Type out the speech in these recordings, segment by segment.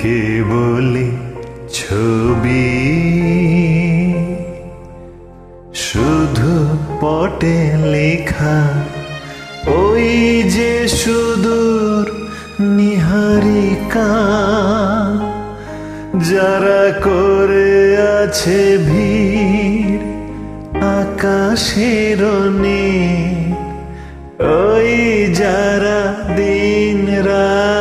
কে বলি ছবি। শুধু পটে লেখা, ওই যে সুদূর নিহারিকা, যারা করে আছে ভিড় আকাশের ওই যারা দিন রাত্রি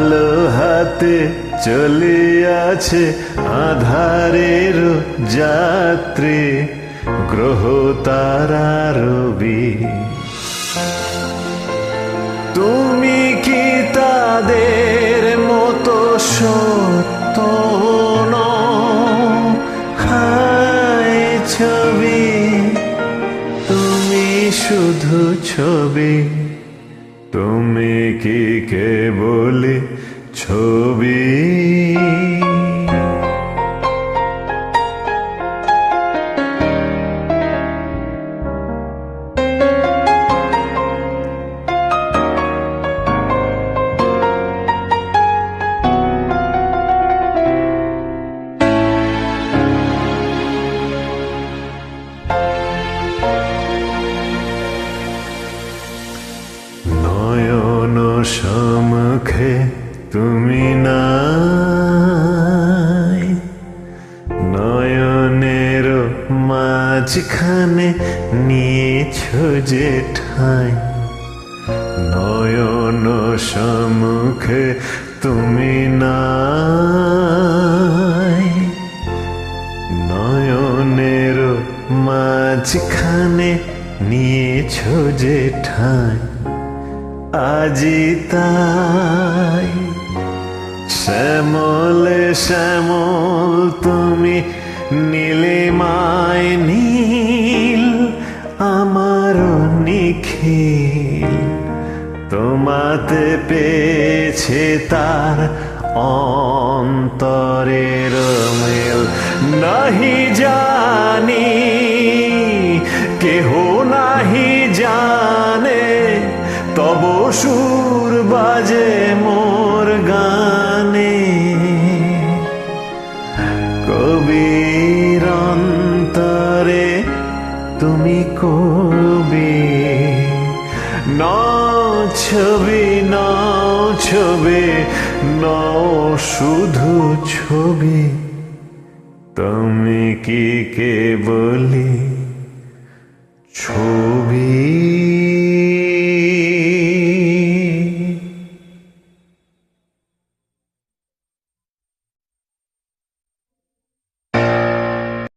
আলো হাতে চলে আছে আধারের যাত্রী, গ্রহ তারা তুমি কি তাদের মতো সত্য? ছবি, তুমি শুধু ছবি তুমি কি কে বলে ছবি? মাঝখানে নিয়েছ যে ঠাই নয়ন সমুখে তুমি নাই। নয়নের মাঝখানে নিয়েছ যে ঠাই আজি তাই শ্যামল শ্যামল তুমি নীলিমায় নীল আমার নিখিল। তোমাতে পেয়েছে তার অন্তরের মেল। নাহি জানি কেহ তুমি কবে? না ছবি নাও ছবি নাও শুধু ছবি। তুমি কি কে বলি ছবি?